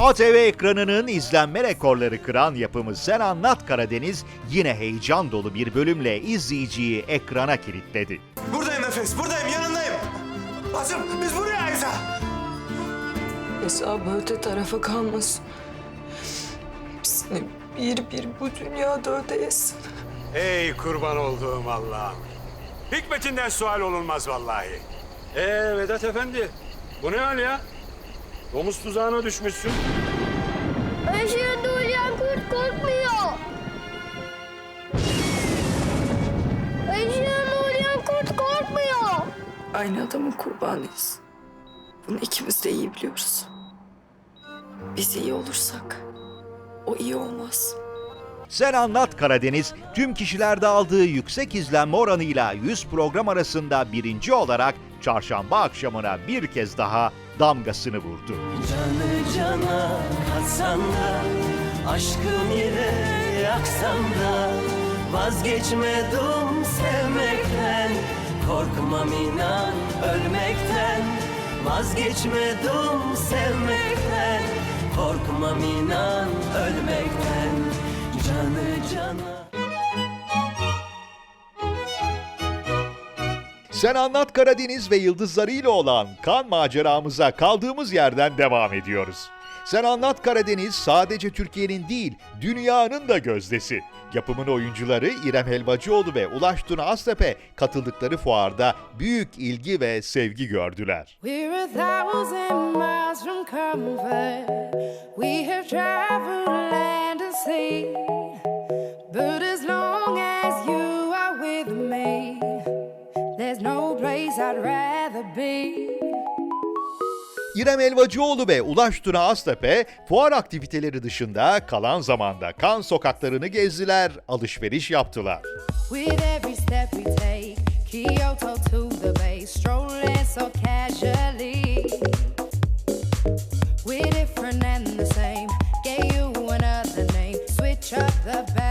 ATV ekranının izlenme rekorları kıran yapımı Sen Anlat Karadeniz yine heyecan dolu bir bölümle izleyiciyi ekrana kilitledi. Buradayım Nefes, buradayım, yanındayım. Bacım, biz burayayız ha. Hesabı öte tarafa kalmasın. Hepsini bir bir bu dünyada ödeyesin. Ey kurban olduğum Allah'ım. Hikmetinden sual olunmaz vallahi. Ee Vedat Efendi, bu ne hal ya? Domuz tuzağına düşmüşsün. Işığında uyuyan kurt korkmuyor. Işığında uyuyan kurt korkmuyor. Aynı adamın kurbanıyız. Bunu ikimiz de iyi biliyoruz. Biz iyi olursak o iyi olmaz. Sen Anlat Karadeniz tüm kişilerde aldığı yüksek izlenme oranıyla 100 program arasında birinci olarak çarşamba akşamına bir kez daha damgasını vurdu. Canı cana katsan da Aşkım ile yaksan da Vazgeçmedim sevmekten Korkmam inan ölmekten Vazgeçmedim sevmekten Korkmam inan ölmekten Canı cana Sen Anlat Karadeniz ve Yıldızları ile olan kan maceramıza kaldığımız yerden devam ediyoruz. Sen Anlat Karadeniz sadece Türkiye'nin değil, dünyanın da gözdesi. Yapımın oyuncuları İrem Helvacıoğlu ve Ulaş Tuna Aztepe katıldıkları fuarda büyük ilgi ve sevgi gördüler. But as long as there's no place I'd rather be. İrem Elvacıoğlu ve Ulaş Tuna Aztepe fuar aktiviteleri dışında kalan zamanda kan sokaklarını gezdiler, alışveriş yaptılar. With every step we take, Kyoto to the bay, strolling so casually. We're different and the same. Gave you another name. Switch up the batteries.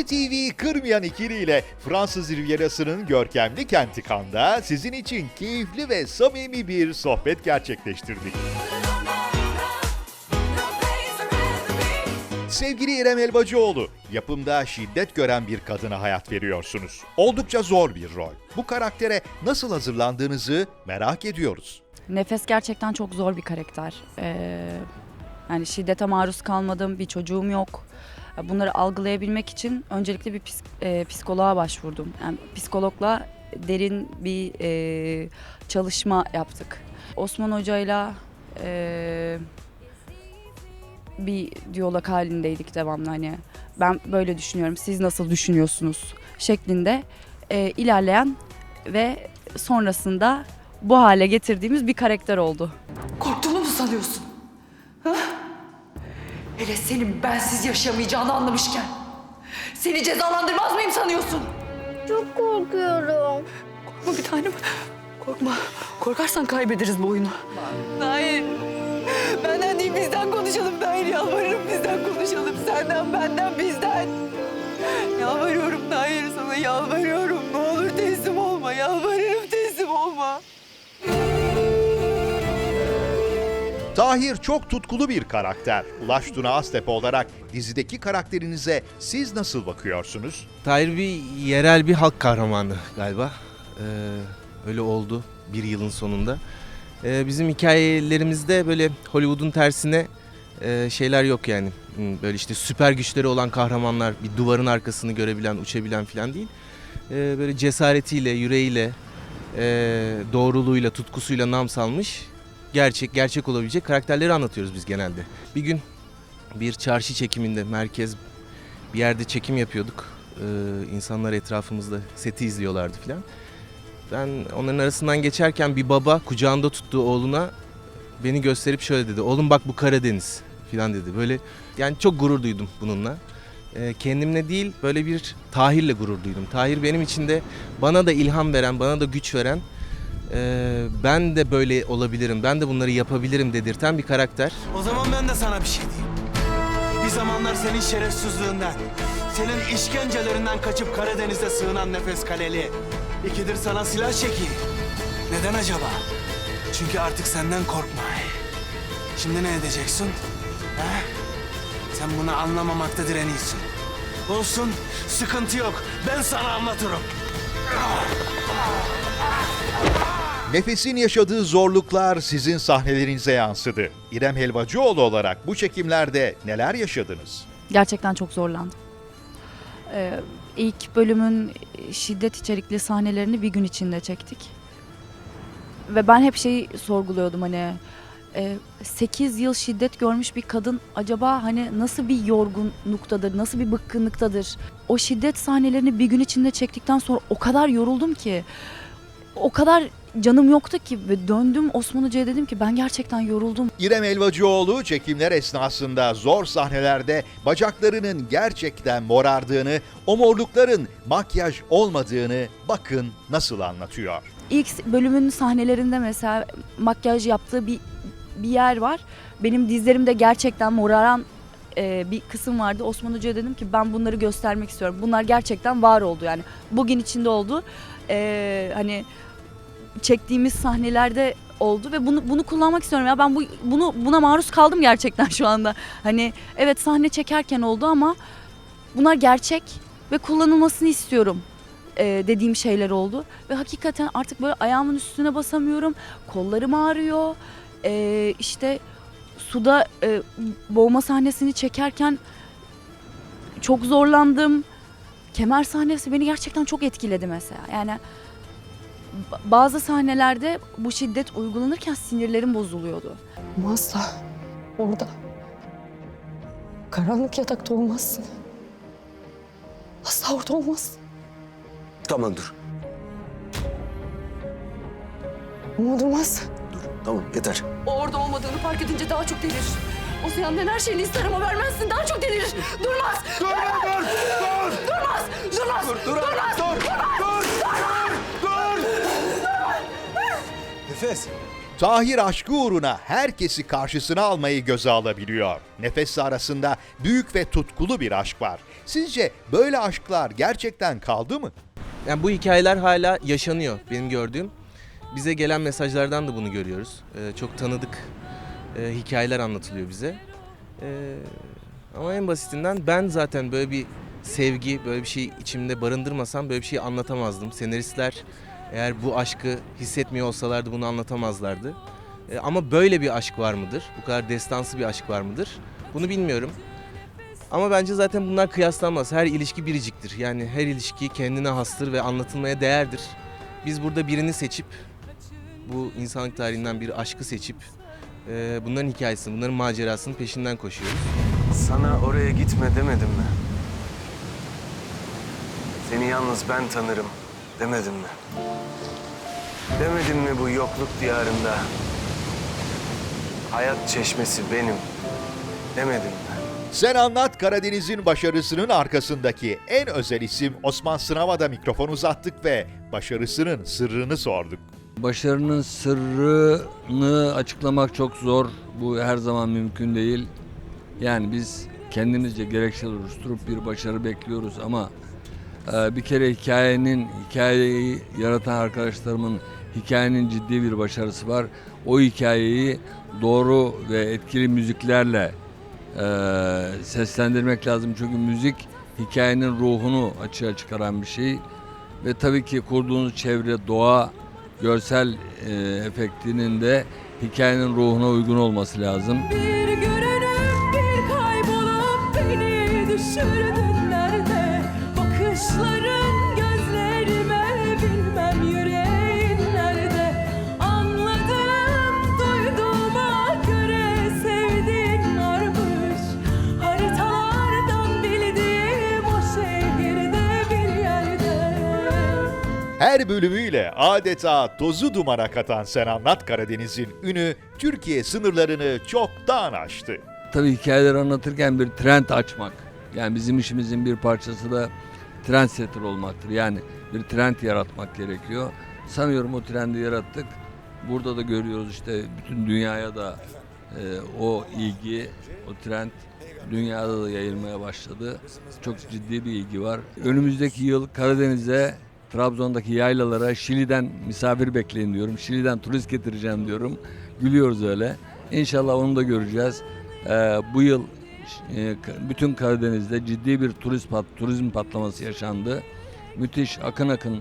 Dizi TV'yi kırmayan ikiliyle Fransız Rivierası'nın görkemli kenti Cannes'da sizin için keyifli ve samimi bir sohbet gerçekleştirdik. Sevgili İrem Elbacıoğlu, yapımda şiddet gören bir kadına hayat veriyorsunuz. Oldukça zor bir rol. Bu karaktere nasıl hazırlandığınızı merak ediyoruz. Nefes gerçekten çok zor bir karakter. Ee, yani şiddete maruz kalmadım, bir çocuğum yok. Bunları algılayabilmek için öncelikle bir e, psikoloğa başvurdum. Yani psikologla derin bir e, çalışma yaptık. Osman Hoca'yla e, bir diyalog halindeydik devamlı hani. Ben böyle düşünüyorum, siz nasıl düşünüyorsunuz şeklinde e, ilerleyen ve sonrasında bu hale getirdiğimiz bir karakter oldu. Korktuğunu mu sanıyorsun? Hele senin bensiz yaşamayacağını anlamışken. Seni cezalandırmaz mıyım sanıyorsun? Çok korkuyorum. Korkma bir tanem. Korkma. Korkarsan kaybederiz bu oyunu. Hayır. Benden değil bizden konuşalım. Hayır yalvarırım bizden konuşalım. Senden benden bizden. Yalvarıyorum hayır sana yalvarıyorum. Tahir çok tutkulu bir karakter. Ulaş Tuna Aztepe olarak dizideki karakterinize siz nasıl bakıyorsunuz? Tahir bir yerel bir halk kahramanı galiba. Ee, öyle oldu bir yılın sonunda. Ee, bizim hikayelerimizde böyle Hollywood'un tersine e, şeyler yok yani. Hmm, Böyle işte süper güçleri olan kahramanlar, bir duvarın arkasını görebilen, uçabilen falan değil. Ee, böyle cesaretiyle, yüreğiyle, e, doğruluğuyla, tutkusuyla nam salmış gerçek, gerçek olabilecek karakterleri anlatıyoruz biz genelde. Bir gün bir çarşı çekiminde merkez bir yerde çekim yapıyorduk. Ee, insanlar etrafımızda seti izliyorlardı filan. Ben onların arasından geçerken bir baba kucağında tuttuğu oğluna beni gösterip şöyle dedi. Oğlum bak bu Karadeniz filan dedi. Böyle yani çok gurur duydum bununla. Ee, kendimle değil böyle bir Tahir'le gurur duydum. Tahir benim için de bana da ilham veren, bana da güç veren ee, ben de böyle olabilirim, ben de bunları yapabilirim dedirten bir karakter. O zaman ben de sana bir şey diyeyim. Bir zamanlar senin şerefsizliğinden, senin işkencelerinden kaçıp Karadeniz'de sığınan nefes kaleli. İkidir sana silah çeki. Neden acaba? Çünkü artık senden korkma. Şimdi ne edeceksin? He? Sen bunu anlamamakta direniyorsun. Olsun, sıkıntı yok. Ben sana anlatırım. Nefes'in yaşadığı zorluklar sizin sahnelerinize yansıdı. İrem Helvacıoğlu olarak bu çekimlerde neler yaşadınız? Gerçekten çok zorlandım. Ee, ilk bölümün şiddet içerikli sahnelerini bir gün içinde çektik. Ve ben hep şeyi sorguluyordum hani 8 yıl şiddet görmüş bir kadın acaba hani nasıl bir yorgunluktadır, nasıl bir bıkkınlıktadır? O şiddet sahnelerini bir gün içinde çektikten sonra o kadar yoruldum ki o kadar canım yoktu ki ve döndüm Osman Hoca'ya dedim ki ben gerçekten yoruldum. İrem Helvacıoğlu çekimler esnasında zor sahnelerde bacaklarının gerçekten morardığını, o morlukların makyaj olmadığını bakın nasıl anlatıyor. İlk bölümün sahnelerinde mesela makyaj yaptığı bir bir yer var. Benim dizlerimde gerçekten moraran e, bir kısım vardı. Osman Hoca'ya dedim ki ben bunları göstermek istiyorum. Bunlar gerçekten var oldu yani. Bugün içinde oldu. E, hani çektiğimiz sahnelerde oldu ve bunu bunu kullanmak istiyorum ya ben bu bunu buna maruz kaldım gerçekten şu anda. Hani evet sahne çekerken oldu ama bunlar gerçek ve kullanılmasını istiyorum e, dediğim şeyler oldu ve hakikaten artık böyle ayağımın üstüne basamıyorum. Kollarım ağrıyor. E, işte suda e, boğma sahnesini çekerken çok zorlandım. Kemer sahnesi beni gerçekten çok etkiledi mesela. Yani bazı sahnelerde bu şiddet uygulanırken sinirlerim bozuluyordu. Ama asla orada karanlık yatakta olmazsın. Asla orada olmazsın. Tamam dur. Umudumaz. Dur. Tamam yeter. O orada olmadığını fark edince daha çok delirir. O senden her şeyini ister ama vermezsin daha çok delirir. Durmaz. Dur dur dur. Dur. Durmaz. Durmaz. Dur dur. Durmaz. Dur. Dur. Dur. Nefes. Tahir aşkı uğruna herkesi karşısına almayı göze alabiliyor. Nefes arasında büyük ve tutkulu bir aşk var. Sizce böyle aşklar gerçekten kaldı mı? Yani bu hikayeler hala yaşanıyor benim gördüğüm. Bize gelen mesajlardan da bunu görüyoruz. Ee, çok tanıdık e, hikayeler anlatılıyor bize. Ee, ama en basitinden ben zaten böyle bir sevgi, böyle bir şey içimde barındırmasam böyle bir şey anlatamazdım. Senaristler eğer bu aşkı hissetmiyor olsalardı bunu anlatamazlardı. Ee, ama böyle bir aşk var mıdır? Bu kadar destansı bir aşk var mıdır? Bunu bilmiyorum. Ama bence zaten bunlar kıyaslanmaz. Her ilişki biriciktir. Yani her ilişki kendine hastır ve anlatılmaya değerdir. Biz burada birini seçip, bu insanlık tarihinden bir aşkı seçip, e, bunların hikayesini, bunların macerasının peşinden koşuyoruz. Sana oraya gitme demedim mi? Seni yalnız ben tanırım demedim mi? Demedim mi bu yokluk diyarında? Hayat çeşmesi benim demedim mi? Sen Anlat Karadeniz'in başarısının arkasındaki en özel isim Osman Sınav'a da mikrofon uzattık ve başarısının sırrını sorduk. Başarının sırrını açıklamak çok zor. Bu her zaman mümkün değil. Yani biz kendimizce gerekçeler oluşturup bir başarı bekliyoruz ama bir kere hikayenin, hikayeyi yaratan arkadaşlarımın hikayenin ciddi bir başarısı var. O hikayeyi doğru ve etkili müziklerle e, seslendirmek lazım. Çünkü müzik hikayenin ruhunu açığa çıkaran bir şey. Ve tabii ki kurduğunuz çevre, doğa, görsel e, efektinin de hikayenin ruhuna uygun olması lazım. Bir görünüp Her bölümüyle adeta tozu dumana katan Sen Anlat Karadeniz'in ünü Türkiye sınırlarını çoktan aştı. Tabii hikayeleri anlatırken bir trend açmak. Yani bizim işimizin bir parçası da trendsetter olmaktır. Yani bir trend yaratmak gerekiyor. Sanıyorum o trendi yarattık. Burada da görüyoruz işte bütün dünyaya da e, o ilgi, o trend dünyada da yayılmaya başladı. Çok ciddi bir ilgi var. Önümüzdeki yıl Karadeniz'e Trabzon'daki yaylalara Şili'den misafir bekleyin diyorum. Şili'den turist getireceğim diyorum. Gülüyoruz öyle. İnşallah onu da göreceğiz. Ee, bu yıl e, bütün Karadeniz'de ciddi bir turist pat, turizm patlaması yaşandı. Müthiş akın akın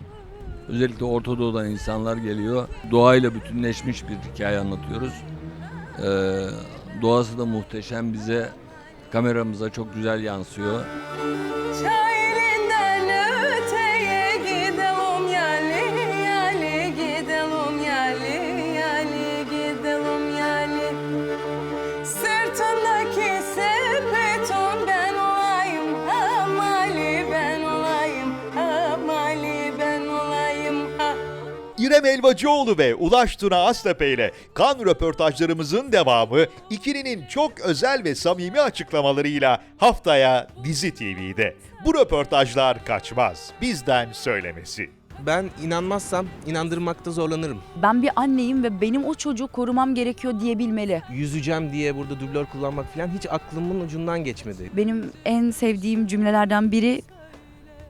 özellikle Orta Doğu'dan insanlar geliyor. Doğayla bütünleşmiş bir hikaye anlatıyoruz. Ee, doğası da muhteşem bize kameramıza çok güzel yansıyor. Çayelinden İrem Elvacıoğlu ve Ulaş Tuna Astepe ile kan röportajlarımızın devamı ikilinin çok özel ve samimi açıklamalarıyla haftaya Dizi TV'de. Bu röportajlar kaçmaz. Bizden söylemesi. Ben inanmazsam inandırmakta zorlanırım. Ben bir anneyim ve benim o çocuğu korumam gerekiyor diyebilmeli. Yüzeceğim diye burada dublör kullanmak falan hiç aklımın ucundan geçmedi. Benim en sevdiğim cümlelerden biri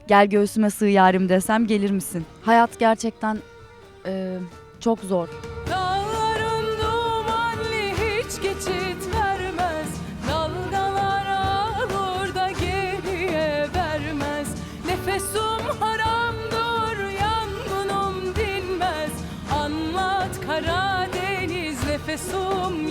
gel göğsüme sığ yarim desem gelir misin? Hayat gerçekten e, çok zor. Dağların dumanlı hiç geçit vermez. Dalgalara burada geriye vermez. Nefesum haramdır yangınım dinmez. Anlat Karadeniz nefesum